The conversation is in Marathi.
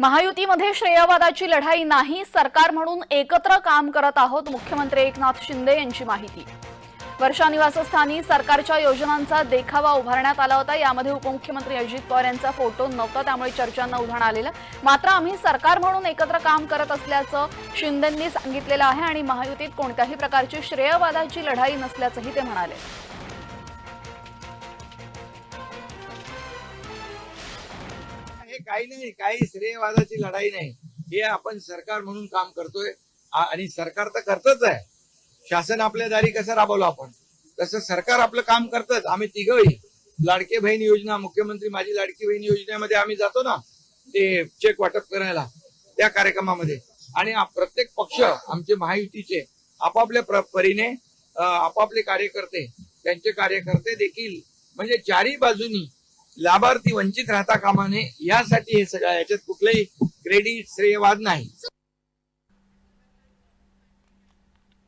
महायुतीमध्ये श्रेयवादाची लढाई नाही सरकार म्हणून एकत्र काम करत आहोत मुख्यमंत्री एकनाथ शिंदे यांची माहिती. वर्षा निवासस्थानी सरकारच्या योजनांचा देखावा उभारण्यात आला होता. यामध्ये उपमुख्यमंत्री अजित पवार यांचा फोटो नव्हता त्यामुळे चर्चांना उधाण आलेलं. मात्र आम्ही सरकार म्हणून एकत्र काम करत असल्याचं शिंदेंनी सांगितलेलं आहे आणि महायुतीत कोणत्याही प्रकारची श्रेयवादाची लढाई नसल्याचंही ते म्हणाले. हे काही नाही काही श्रेयवादाची लढाई नाही. हे आपण सरकार म्हणून काम करतोय. आणि सरकार तर करतच आहे. शासन आपल्या दारी कसं राबवलं आपण? तसं सरकार आपलं काम करतच. आम्ही तिघही. लाडके बहीण योजना मुख्यमंत्री माझी लाडकी बहीण योजनेमध्ये आम्ही जातो ना ते चेक वाटप करायला त्या कार्यक्रमामध्ये. आणि प्रत्येक पक्ष आमचे महायुतीचे आपापल्या परीने आपापले कार्यकर्ते त्यांचे कार्यकर्ते देखील म्हणजे चारही बाजूनी लाभार्थी वंचित राहता कामा नये. यासाठी हे सगळं याच्यात कुठलंही क्रेडिट श्रेयवाद नाही.